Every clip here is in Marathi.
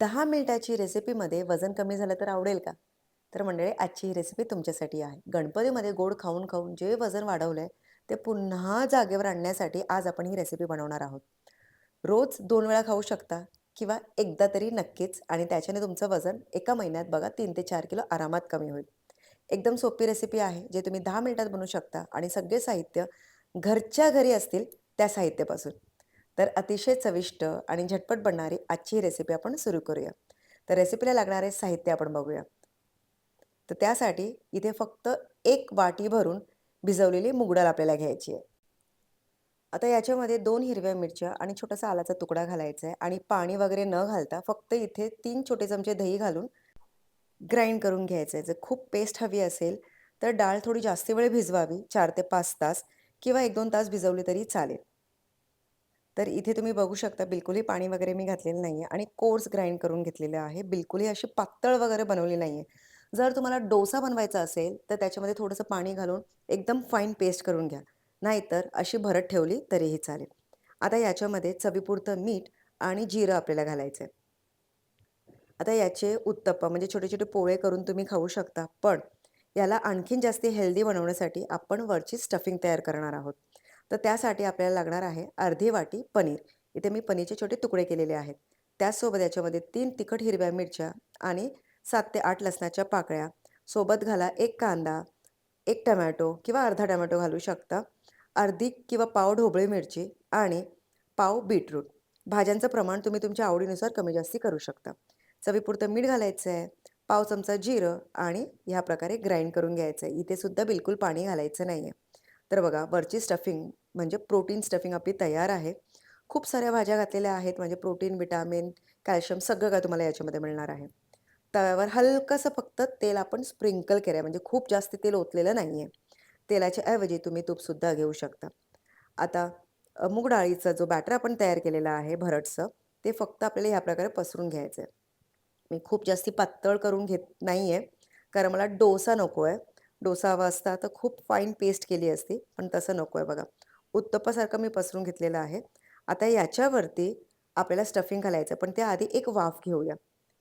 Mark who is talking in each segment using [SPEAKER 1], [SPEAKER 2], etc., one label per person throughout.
[SPEAKER 1] दहा मिनिटाची रेसिपीमध्ये वजन कमी झालं तर आवडेल का? तर मंडळी आजची ही रेसिपी तुमच्यासाठी आहे. गणपतीमध्ये गोड खाऊन खाऊन जे वजन वाढवलंय, ते पुन्हा जागेवर आणण्यासाठी आज आपण ही रेसिपी बनवणार आहोत. रोज दोन वेळा खाऊ शकता किंवा एकदा तरी नक्कीच आणि त्याच्याने तुमचं वजन एका महिन्यात बघा तीन ते चार किलो आरामात कमी होईल. एकदम सोपी रेसिपी आहे, जे तुम्ही दहा मिनिटात बनवू शकता आणि सगळे साहित्य घरच्या घरी असतील त्या साहित्यापासून. तर अतिशय चविष्ट आणि झटपट बनणारी आजची रेसिपी आपण सुरू करूया. तर रेसिपीला लागणारे साहित्य आपण बघूया. तर त्यासाठी इथे फक्त एक वाटी भरून भिजवलेली मूग आपल्याला घ्यायची आहे. आता याच्यामध्ये दोन हिरव्या मिरच्या आणि छोटासा आलाचा तुकडा घालायचा आहे आणि पाणी वगैरे न घालता फक्त इथे तीन छोटे चमचे दही घालून ग्राइंड करून घ्यायचं आहे. जर खूप पेस्ट हवी असेल, तर डाळ थोडी जास्त वेळ भिजवावी चार ते पाच तास किंवा 1-2 तास भिजवली तरी चालेल. तर इथे तुम्ही बघू शकता बिलकुलही पाणी वगैरे मी घातलेलं नाहीये आणि कोर्स ग्राइंड करून घेतलेलं आहे. बिलकुलही अशी पातळ वगैरे बनवली नाहीये. जर तुम्हाला डोसा बनवायचा असेल, तर त्याच्यामध्ये थोडंसं पाणी घालून एकदम फाईन पेस्ट करून घ्या. नाहीतर अशी भरत ठेवली तरीही चालेल. आता याच्यामध्ये चवीपुरतं मीठ आणि जिरं आपल्याला घालायचं आहे. आता याचे उत्तप्पा म्हणजे छोटे-छोटे पोळे करून तुम्ही खाऊ शकता. पण याला आणखीन जास्ती हेल्दी बनवण्यासाठी आपण वरची स्टफिंग तयार करणार आहोत. तर त्यासाठी आपल्याला लागणार आहे अर्धी वाटी पनीर. इथे मी पनीरचे छोटे तुकडे केलेले आहेत. त्याचसोबत याच्यामध्ये तीन तिखट हिरव्या मिरच्या आणि सात ते आठ लसणाच्या पाकळ्या. सोबत घाला एक कांदा, एक टमॅटो किंवा अर्धा टमॅटो घालू शकता. अर्धी किंवा पाव ढोबळी मिरची आणि पाव बीटरूट. भाज्यांचं प्रमाण तुम्ही तुमच्या आवडीनुसार कमी-जास्ती करू शकता. चवीपुरतं मीठ घालायचं आहे, पाव चमचा जिरं आणि ह्या प्रकारे ग्राइंड करून घ्यायचं आहे. इथे सुद्धा बिलकुल पाणी घालायचं नाही आहे तर बघा वरची स्टफिंग म्हणजे प्रोटीन स्टफिंग आपली तयार आहे. खूप साऱ्या भाज्या घातलेल्या आहेत म्हणजे प्रोटीन, विटामिन कॅल्शियम सगळं काय तुम्हाला याच्यामध्ये मिळणार आहे. तव्यावर हलकंसं फक्त तेल आपण स्प्रिंकल केलं आहे म्हणजे खूप जास्त तेल ओतलेलं नाही आहे तेलाच्या ऐवजी तुम्ही तूपसुद्धा घेऊ शकता. आता मूग डाळीचा जो बॅटर आपण तयार केलेला आहे भरटचं ते फक्त आपल्याला ह्या प्रकारे पसरून घ्यायचं आहे. मी खूप जास्ती पातळ करून घेत नाही आहे कारण मला डोसा नको आहे. डोसा हवा असता तर खूप फाईन पेस्ट केली असती, पण तसं नको आहे बघा. उत्तप्पासारखं मी पसरून घेतलेलं आहे. आता याच्यावरती आपल्याला स्टफिंग घालायचं आहे, पण त्याआधी एक वाफ घेऊया.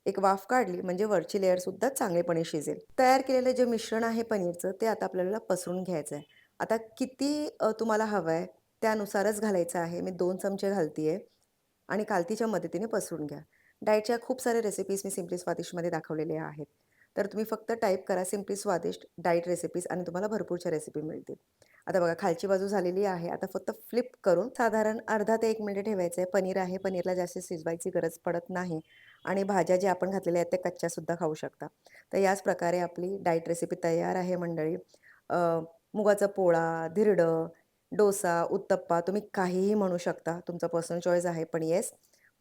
[SPEAKER 1] एक वाफ काढली म्हणजे वरची लेअरसुद्धा चांगलेपणे शिजेल. तयार केलेलं जे मिश्रण आहे पनीरचं, ते आता आपल्याला पसरून घ्यायचं आहे. आता किती तुम्हाला हवं आहे त्यानुसारच घालायचं आहे. मी दोन चमचे घालतीये आणि कालतीच्या मदतीने पसरून घ्या. डाएटच्या खूप साऱ्या रेसिपीज मी सिम्पली स्वादिशमध्ये दाखवलेल्या आहेत. तर तुम्ही फक्त टाईप करा सिम्पली स्वादिष्ट डाईट रेसिपीज आणि तुम्हाला भरपूरच्या रेसिपी मिळतील. आता बघा खालची बाजू झालेली आहे. आता फक्त फ्लिप करून साधारण अर्धा ते एक मिनिट ठेवायचं आहे. पनीर आहे, पनीरला जास्त शिजवायची गरज पडत नाही आणि भाज्या ज्या आपण घातलेल्या आहेत त्या कच्च्यासुद्धा खाऊ शकता. तर याच प्रकारे आपली डाईट रेसिपी तयार आहे मंडळी. मुगाचा पोळा, धिरडं, डोसा, उत्तप्पा तुम्ही काहीही म्हणू शकता. तुमचा पर्सनल चॉईस आहे. पण येस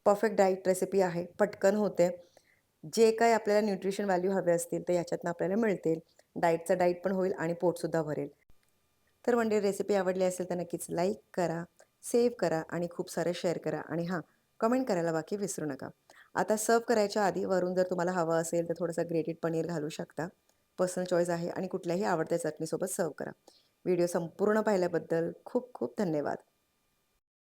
[SPEAKER 1] परफेक्ट डाईट रेसिपी आहे. पटकन होते. जे काही आपल्याला न्यूट्रिशन व्हॅल्यू हवे असतील तर याच्यातनं आपल्याला मिळतील. डाईटचं डाईट पण होईल आणि पोटसुद्धा भरेल. तर म्हणजे रेसिपी आवडली असेल तर नक्कीच लाईक करा, सेव्ह करा आणि खूप सारे शेअर करा आणि हां, कमेंट करायला बाकी विसरू नका. आता सर्व्ह करायच्या आधी वरून जर तुम्हाला हवं असेल तर थोडंसं ग्रेटेड पनीर घालू शकता. पर्सनल चॉईस आहे आणि कुठल्याही आवडत्या चटणीसोबत सर्व्ह करा. व्हिडिओ संपूर्ण पाहिल्याबद्दल खूप खूप धन्यवाद.